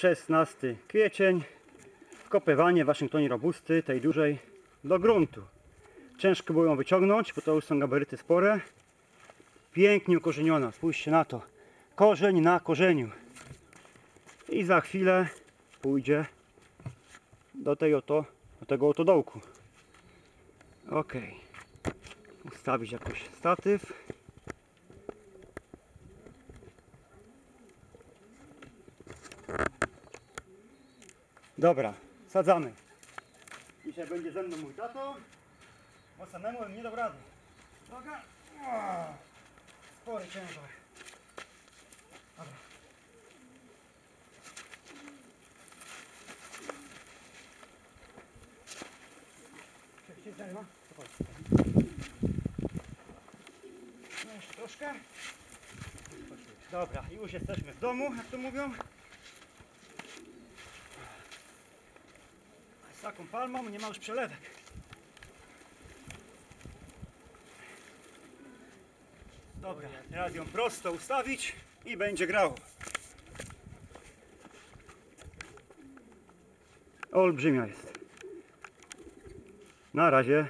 16 kwiecień. Wkopywanie Waszyngtonie Robusty, tej dużej, do gruntu. Ciężko było ją wyciągnąć, bo to już są gabaryty spore. Pięknie ukorzeniona, spójrzcie na to. Korzeń na korzeniu. I za chwilę pójdzie do tej oto, do tego oto dołku. Ok. Ustawić jakoś statyw. Dobra, sadzamy. Dzisiaj będzie ze mną mój tato, bo samemu nie dał rady. O, Spory ciężar. Dobra. No. No jeszcze troszkę. Dobra, już jesteśmy w domu, jak to mówią. Taką palmą nie ma już przelewek. Dobra, teraz ją prosto ustawić i będzie grało. Olbrzymia jest. Na razie